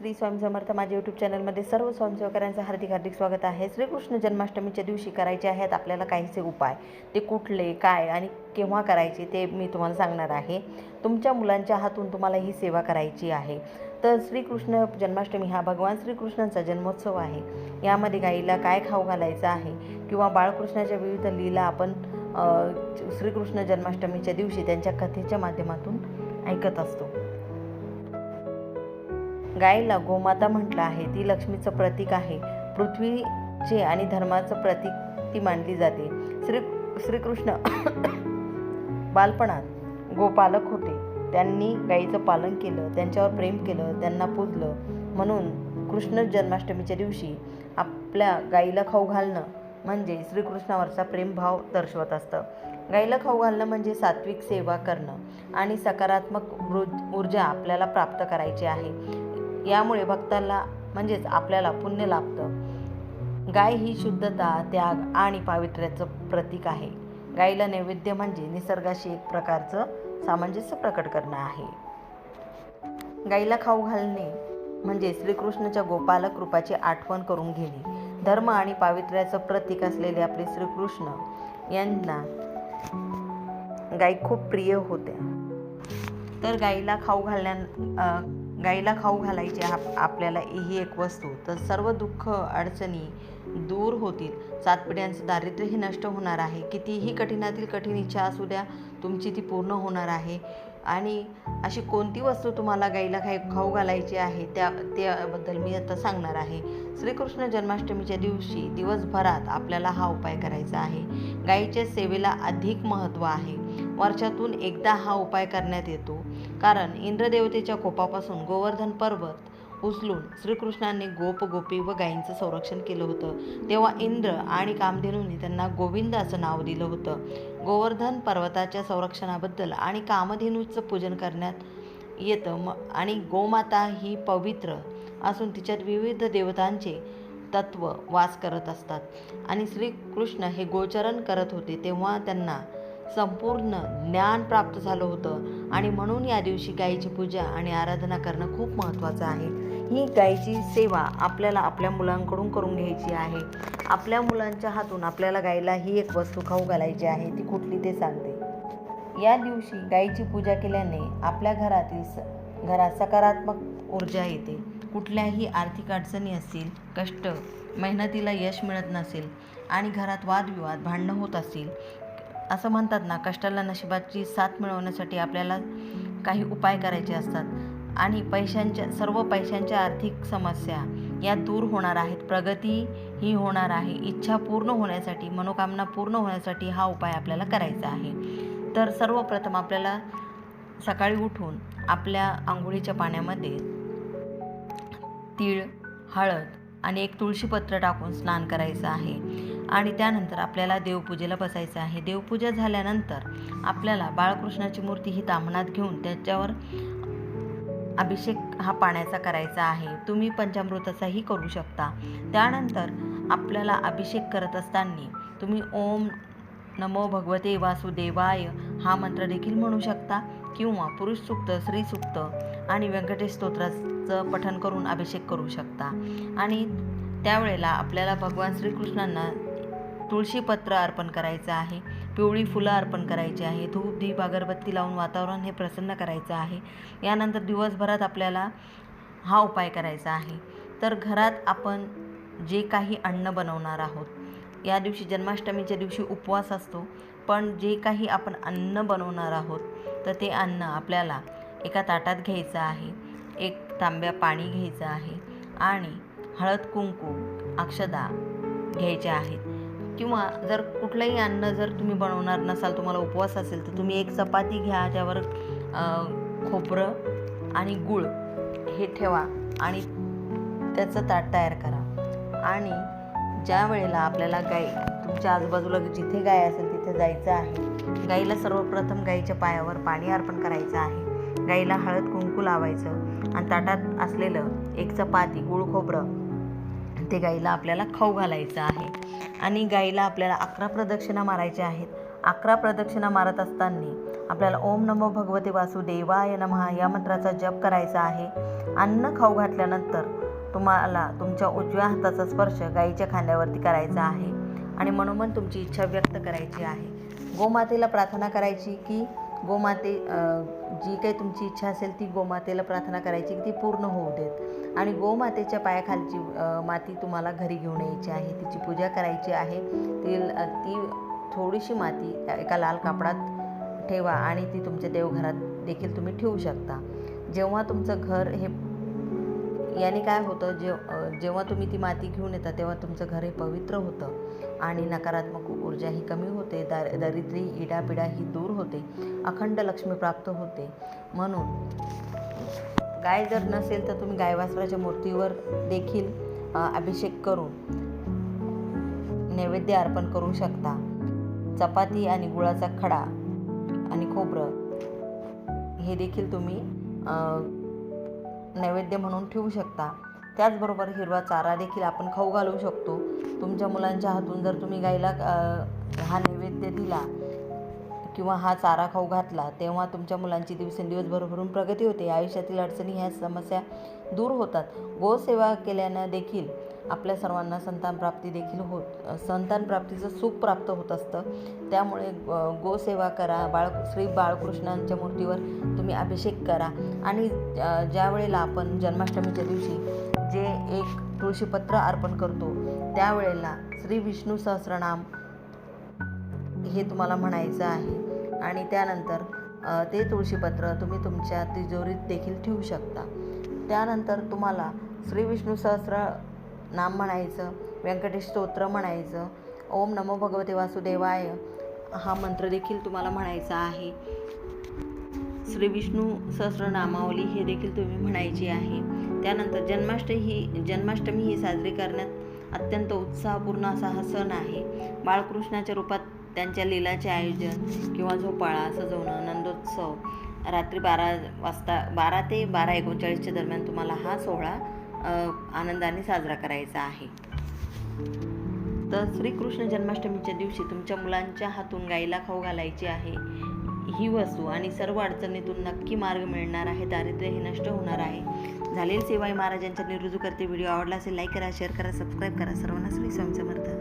श्री स्वामी समर्थ माझ्या यूट्यूब चॅनलमध्ये सर्व स्वयंसेवकऱ्यांचं हार्दिक हार्दिक स्वागत आहे. श्रीकृष्ण जन्माष्टमीच्या दिवशी करायचे आहेत आपल्याला काहीसे उपाय. ते कुठले काय आणि केव्हा करायचे ते मी तुम्हाला सांगणार आहे. तुमच्या मुलांच्या हातून तुम्हाला ही सेवा करायची आहे. तर श्रीकृष्ण जन्माष्टमी हा भगवान श्रीकृष्णांचा जन्मोत्सव आहे. यामध्ये गाईला काय खाऊ घालायचं आहे किंवा बाळकृष्णाच्या विविध लीला आपण श्रीकृष्ण जन्माष्टमीच्या दिवशी त्यांच्या कथेच्या माध्यमातून ऐकत असतो. गायीला गोमाता म्हटलं आहे. ती लक्ष्मीचं प्रतीक आहे. पृथ्वीचे आणि धर्माचं प्रतीक ती मानली जाते. श्री श्रीकृष्ण बालपणात गोपालक होते. त्यांनी गायीचं पालन केलं त्यांच्यावर प्रेम केलं त्यांना पूजलं. म्हणून कृष्ण जन्माष्टमीच्या दिवशी आपल्या गाईला खाऊ घालणं म्हणजे श्रीकृष्णावरचा प्रेमभाव दर्शवत असतं. गाईला खाऊ घालणं म्हणजे सात्विक सेवा करणं आणि सकारात्मक ऊर्जा आपल्याला प्राप्त करायची आहे. यामुळे भक्ताला म्हणजेच आपल्याला पुण्य लाभतं. गाय ही शुद्धता त्याग आणि पावित्र्याचं प्रतीक आहे. गाईला नैवेद्य म्हणजे निसर्गाशी एक प्रकारचं सामंजस्य प्रकट करणं आहे. गाईला खाऊ घालणे म्हणजे श्रीकृष्णाच्या गोपालक रूपाची आठवण करून घेणे. धर्म आणि पावित्र्याचं प्रतीक असलेले आपले श्रीकृष्ण यांना गायी खूप प्रिय होत्या. तर गाईला खाऊ घालण्या गाईला खाऊ घालायची आप आपल्याला ही एक वस्तू. तर सर्व दुःख अडचणी दूर होतील. सात पिढ्यांचं दारिद्र्यही नष्ट होणार आहे. कितीही कठीणातील कठीण इच्छा असू द्या तुमची ती पूर्ण होणार आहे. आणि अशी कोणती वस्तू तुम्हाला गाईला खाई खाऊ घालायची आहे त्या त्याबद्दल मी आता सांगणार आहे. श्रीकृष्ण जन्माष्टमीच्या दिवशी दिवसभरात आपल्याला हा उपाय करायचा आहे. गाईच्या सेवेला अधिक महत्त्व आहे. वर्षातून एकदा हा उपाय करण्यात येतो. कारण इंद्रदेवतेच्या कोपापासून गोवर्धन पर्वत उचलून श्रीकृष्णाने गोप गोपी व गायींचं संरक्षण केलं होतं. तेव्हा इंद्र आणि कामधेनूंनी त्यांना गोविंद असं नाव दिलं होतं. गोवर्धन पर्वताच्या संरक्षणाबद्दल आणि कामधेनूचं पूजन करण्यात येतं म आणि गोमाता ही पवित्र असून तिच्यात विविध देवतांचे तत्व वास करत असतात. आणि श्रीकृष्ण हे गोचरण करत होते तेव्हा त्यांना संपूर्ण ज्ञान प्राप्त झालं होतं. आणि म्हणून या दिवशी गायीची पूजा आणि आराधना करणं खूप महत्त्वाचं आहे. ही गायीची सेवा आपल्याला आपल्या मुलांकडून करून घ्यायची आहे. आपल्या मुलांच्या हातून आपल्याला गायीला ही एक वस्तू खाऊ घालायची आहे ती कुठली ते सांगते. या दिवशी गायीची पूजा केल्याने आपल्या घरातील स घरात सकारात्मक ऊर्जा येते. कुठल्याही आर्थिक अडचणी असतील कष्ट मेहनतीला यश मिळत नसेल आणि घरात वादविवाद भांडणं होत असतील असं म्हणतात ना कष्टाला नशिबाची साथ मिळवण्यासाठी आपल्याला काही उपाय करायचे असतात. आणि पैशांच्या सर्व पैशांच्या आर्थिक समस्या या दूर होणार आहेत. प्रगती ही होणार आहे. इच्छा पूर्ण होण्यासाठी मनोकामना पूर्ण होण्यासाठी हा उपाय आपल्याला करायचा आहे. तर सर्वप्रथम आपल्याला सकाळी उठून आपल्या आंघोळीच्या पाण्यामध्ये तीळ हळद आणि एक तुळशीपत्र टाकून स्नान करायचं आहे. आणि त्यानंतर आपल्याला देवपूजेला बसायचं आहे. देवपूजा झाल्यानंतर आपल्याला बाळकृष्णाची मूर्ती ही तामणात घेऊन त्याच्यावर अभिषेक हा पाण्याचा करायचा आहे. तुम्ही पंचामृताचाही करू शकता. त्यानंतर आपल्याला अभिषेक करत असताना तुम्ही ओम नमो भगवते वासुदेवाय हा मंत्र देखील म्हणू शकता किंवा पुरुष सुक्त स्त्री सुक्त आणि व्यंकटेश स्तोत्राचा पठण करून अभिषेक करू शकता. आणि त्यावेळेला आपल्याला भगवान श्रीकृष्णांना तुळशीपत्र अर्पण करायचं आहे पिवळी फुलं अर्पण करायची आहे धूप दीप अगरबत्ती लावून वातावरण हे प्रसन्न करायचं आहे. यानंतर दिवसभरात आपल्याला हा उपाय करायचा आहे. तर घरात आपण जे काही अन्न बनवणार आहोत या दिवशी जन्माष्टमीच्या दिवशी उपवास असतो पण जे काही आपण अन्न बनवणार आहोत तर ते अन्न आपल्याला एका ताटात घ्यायचं आहे. एक तांब्या पाणी घ्यायचं आहे आणि हळद कुंकू अक्षदा घ्यायच्या आहेत. किंवा जर कुठलंही अन्न जर तुम्ही बनवणार नसाल तुम्हाला उपवास असेल तर तुम्ही एक चपाती घ्या ज्यावर खोबरं आणि गूळ हे ठेवा आणि त्याचं ताट तयार करा. आणि ज्या वेळेला आपल्याला गाय तुमच्या आजूबाजूला जिथे गाय असेल तिथे जायचं आहे गाईला सर्वप्रथम गाईच्या पायावर पाणी अर्पण करायचं आहे. गाईला हळद कुंकू लावायचं आणि ताटात असलेलं एक चपाती गुळ खोबरं ते गाईला आपल्याला खाऊ घालायचं आहे. आणि गाईला आपल्याला अकरा प्रदक्षिणा मारायच्या आहेत. अकरा प्रदक्षिणा मारत असताना आपल्याला ओम नमो भगवते वासुदेवाय नमः या मंत्राचा जप करायचा आहे. अन्न खाऊ घातल्यानंतर तुम्हाला तुमच्या उजव्या हाताचा स्पर्श गाईच्या खांद्यावरती करायचा आहे. आणि म्हणून तुमची इच्छा व्यक्त करायची आहे. गोमातेला प्रार्थना करायची की गोमाते जी काही तुमची इच्छा असेल ती गोमातेला प्रार्थना करायची की ती पूर्ण होऊ देत. आणि गोमातेच्या पायाखालची माती तुम्हाला घरी घेऊन यायची आहे तिची पूजा करायची आहे ती ती थोडीशी माती एका लाल कापडात ठेवा आणि ती तुमच्या देवघरात देखील तुम्ही ठेवू शकता. जेव्हा तुमचं घर हे याने काय होतं जे जेव्हा तुम्ही ती माती घेऊन येता तेव्हा तुमचं घर हे पवित्र होतं आणि नकारात्मक ऊर्जा ही कमी होते दार दरिद्री इडापिडा ही दूर होते अखंड लक्ष्मी प्राप्त होते. म्हणून गाय जर नसेल तर तुम्ही गायवासराच्या मूर्तीवर देखील अभिषेक करून नैवेद्य अर्पण करू शकता. चपाती आणि गुळाचा खडा आणि खोबरं हे देखील तुम्ही नैवेद्य म्हणून ठेवू शकता. त्याचबरोबर हिरवा चारा देखील आपण खाऊ घालू शकतो. तुमच्या मुलांच्या हातून जर तुम्ही गाईला हा नैवेद्य दिला किंवा हा चारा खाऊ घातला तेव्हा तुमच्या मुलांची दिवसेंदिवस भरभरून प्रगती होते. आयुष्यातील अडचणी ह्या समस्या दूर होतात. गोसेवा केल्यानं देखील आपल्या सर्वांना संतान प्राप्ती देखील होत संतान प्राप्तीचं सुख प्राप्त होत असतं. त्यामुळे गोसेवा करा. बाळ श्री बाळकृष्णांच्या मूर्तीवर तुम्ही अभिषेक करा. आणि ज्या वेळेला आपण जन्माष्टमीच्या दिवशी जे एक तुळशीपत्र अर्पण करतो त्यावेळेला श्री विष्णू सहस्रनाम हे तुम्हाला म्हणायचं आहे. आणि त्यानंतर ते तुळशीपत्र तुम्ही तुमच्या तिजोरीत देखील ठेवू शकता. त्यानंतर तुम्हाला श्री विष्णू सहस्र नाम म्हणायचं व्यंकटेश स्तोत्र म्हणायचं ओम नमो भगवते वासुदेवाय हा मंत्र देखील तुम्हाला म्हणायचा आहे. श्री विष्णू सहस्रनामावली हे देखील तुम्ही म्हणायची आहे. त्यानंतर जन्माष्टमी ही जन्माष्टमी ही साजरी करण्यात अत्यंत उत्साहपूर्ण असा हा सण आहे. बाळकृष्णाच्या रूपात त्यांच्या लीलाचे आयोजन किंवा झोपाळा सजवणं नंदोत्सव रात्री बारा वाजता बारा ते बारा एकोणचाळीसच्या दरम्यान तुम्हाला हा सोहळा आनंदाने साजरा करायचा आहे. तर श्रीकृष्ण जन्माष्टमीच्या दिवशी तुमच्या मुलांच्या हातून गाईला खाऊ घालायची आहे. ही वस्तू आणि सर्व अडचणीतून नक्की मार्ग मिळणार आहे दारिद्र्य हे नष्ट होणार आहे. झालेली सेवाई महाराजांच्या निरुजू करते व्हिडिओ आवडला असेल लाईक करा शेअर करा सबस्क्राईब करा. सर्वांना श्री स्वामी समर्थ.